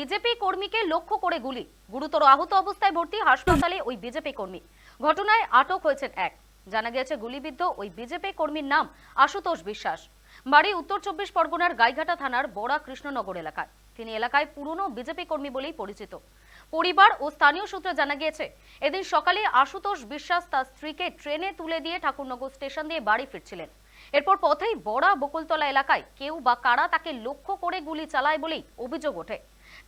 BJP কর্মীকে লক্ষ্য করে গুলি। গুরুতর আহত অবস্থায় ভর্তি হাসপাতালে ওই বিজেপি কর্মী। ঘটনায় আটক হয়েছেন এক। জানা গেছে গুলিবিদ্ধ ওই বিজেপি কর্মীর নাম আশুতোষ বিশ্বাস। বাড়ি উত্তর চব্বিশ পরগনার গাইঘাটা থানার বড়া কৃষ্ণনগর এলাকায়। তিনি এলাকায় পুরনো বিজেপি কর্মী বলেই পরিচিত। পরিবার ও স্থানীয় সূত্রে জানা গিয়েছে, এদিন সকালে আশুতোষ বিশ্বাস তার স্ত্রীকে ট্রেনে তুলে দিয়ে ঠাকুরনগর স্টেশন দিয়ে বাড়ি ফিরছিলেন। এরপর পথেই বড়া বকুলতলা এলাকায় কেউ বা কারা তাকে লক্ষ্য করে গুলি চালায় বলেই অভিযোগ ওঠে।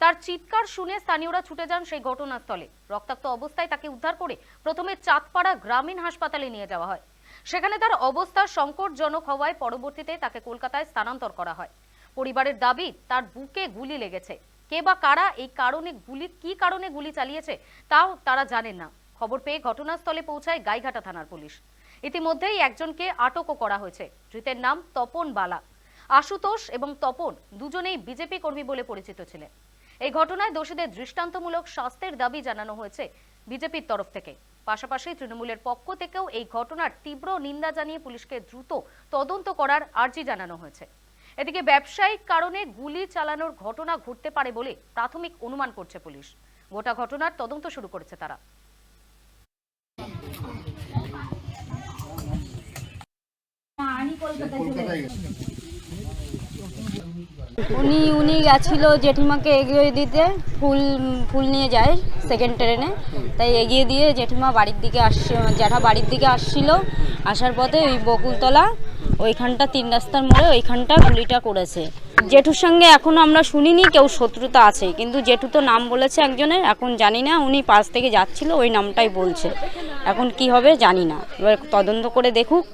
তার চিৎকার শুনে স্থানীয়রা ছুটে যান সেই ঘটনাস্থলে রক্তাক্ত অবস্থায় তাকে উদ্ধার করে প্রথমে চাঁদপাড়া গ্রামীণ হাসপাতালে নিয়ে যাওয়া হয়। সেখানে তার অবস্থা সংকটজনক হওয়ায় পরবর্তীতে তাকে কলকাতায় স্থানান্তর করা হয়। পরিবারের দাবি, তার বুকে গুলি লেগেছে। কে বা কারা, এই কারণে গুলি, কি কারণে গুলি চালিয়েছে, তাও তারা জানেন না। খবর পেয়ে ঘটনাস্থলে পৌঁছায় গাইঘাটা থানার পুলিশ। ইতিমধ্যেই একজনকে আটকও করা হয়েছে। ধৃতের নাম তপন বালা। আশুতোষ এবং তপন দুজনেই বিজেপি কর্মী বলে পরিচিত ছিলেন। এই ঘটনায় দোষীদের দৃষ্টান্তমূলক শাস্তির দাবি জানানো হয়েছে বিজেপির তরফ থেকে। পাশাপাশি তৃণমূলের পক্ষ থেকেও এই ঘটনার তীব্র নিন্দা জানিয়ে পুলিশকে দ্রুত তদন্ত করার আর্জি জানানো হয়েছে। এদিকে ব্যবসায়িক কারণে গুলি চালানোর ঘটনা ঘটতে পারে বলে প্রাথমিক অনুমান করছে পুলিশ। গোটা ঘটনার তদন্ত শুরু করেছে তারা। উনি উনি গেছিল জেঠিমাকে এগিয়ে দিতে, ফুল ফুল নিয়ে যায় সেকেন্ড ট্রেনে তাই এগিয়ে দিয়ে জেঠিমা বাড়ির দিকে আসছে জ্যাঠা বাড়ির দিকে আসছিল। আসার পথে ওই বকুলতলা, ওইখানটা তিন রাস্তার মোড়ে ওইখানটা গুলিটা করেছে। জেঠুর সঙ্গে এখনও আমরা শুনিনি, কেউ শত্রুতা আছে। কিন্তু জেঠু তো নাম বলেছে একজনের, এখন জানি না, উনি পাশ থেকে যাচ্ছিল, ওই নামটাই বলছে। এখন কি হবে জানি না। এবার তদন্ত করে দেখুক,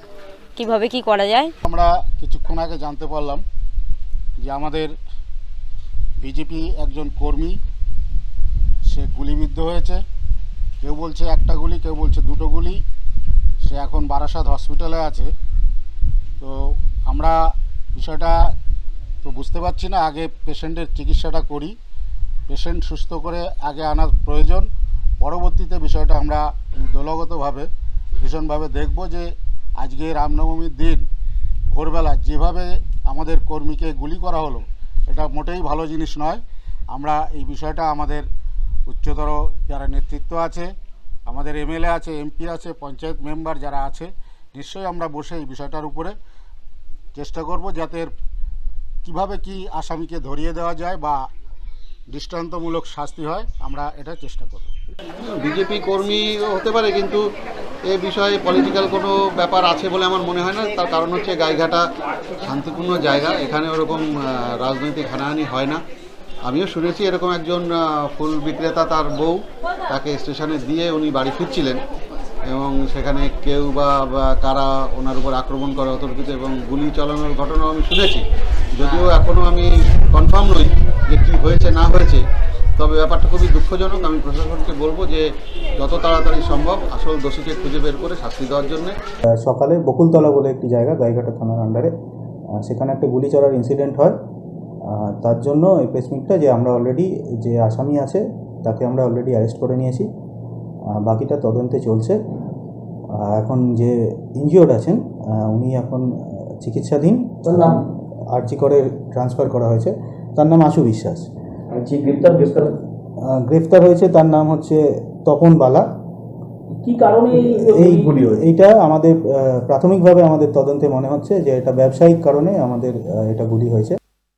কীভাবে কি করা যায়। আমরা কিছুক্ষণ আগে জানতে পারলাম যে আমাদের বিজেপি একজন কর্মী, সে গুলিবিদ্ধ হয়েছে। কেউ বলছে একটা গুলি, কেউ বলছে দুটো গুলি। সে এখন বারাসাত হসপিটালে আছে। তো আমরা বিষয়টা তো বুঝতে পারছি না। আগে পেশেন্টের চিকিৎসাটা করি। পেশেন্ট সুস্থ করে আগে আনার প্রয়োজন। পরবর্তীতে বিষয়টা আমরা দলগতভাবে, ভীষণভাবে দেখব যে আজকে রামনবমীর দিন, ভোরবেলা যেভাবে আমাদের কর্মীকে গুলি করা হলো, এটা মোটেই ভালো জিনিস নয়। আমরা এই বিষয়টা আমাদের উচ্চতর যারা নেতৃত্ব আছে, আমাদের এমএলএ আছে, এমপি আছে, পঞ্চায়েত মেম্বার যারা আছে, নিশ্চয়ই আমরা বসে এই বিষয়টার উপরে চেষ্টা করব যাতে কীভাবে কি আসামিকে ধরিয়ে দেওয়া যায় বা দৃষ্টান্তমূলক শাস্তি হয়, আমরা এটা চেষ্টা করব। বিজেপি কর্মী হতে পারে, কিন্তু এ বিষয়ে পলিটিক্যাল কোনো ব্যাপার আছে বলে আমার মনে হয় না। তার কারণ হচ্ছে গাইঘাটা শান্তিপূর্ণ জায়গা। এখানে ওরকম রাজনৈতিক হানাহানি হয় না। আমিও শুনেছি এরকম একজন ফুল বিক্রেতা তার বউ, তাকে স্টেশনে দিয়ে উনি বাড়ি ফিরছিলেন এবং সেখানে কেউ বা কারা ওনার উপর আক্রমণ করে অতর্কিত এবং গুলি চালানোর ঘটনাও আমি শুনেছি। যদিও এখনও আমি কনফার্ম নই যে কী হয়েছে, না হয়েছে। তবে ব্যাপারটা খুবই দুঃখজনক। আমি প্রশাসনকে বলব যে যত তাড়াতাড়ি সম্ভব আসল দোষীকে খুঁজে বের করে শাস্তি দেওয়ার জন্যে। সকালে বকুলতলা বলে একটি জায়গা গাইঘাটা থানার আন্ডারে সেখানে একটা গুলি চড়ার ইনসিডেন্ট হয়। তার জন্য এই প্রেসমিটটা যে আমরা অলরেডি যে আসামি আছে তাকে আমরা অলরেডি অ্যারেস্ট করে নিয়েছি। বাকিটা তদন্তে চলছে। এখন যে ইনজিওর্ড আছেন উনি এখন চিকিৎসাধীন। আরজি করে ট্রান্সফার করা হয়েছে। তার নাম আশু বিশ্বাস। যে গ্রেপ্তার গ্রেপ্তার গ্রেফতার হয়েছে তার নাম হচ্ছে তপন বালা। কি কারণে এই গুলি এইটা আমাদের প্রাথমিকভাবে আমাদের তদন্তে মনে হচ্ছে যে এটা ব্যবসায়িক কারণে আমাদের এটা গুলি হয়েছে।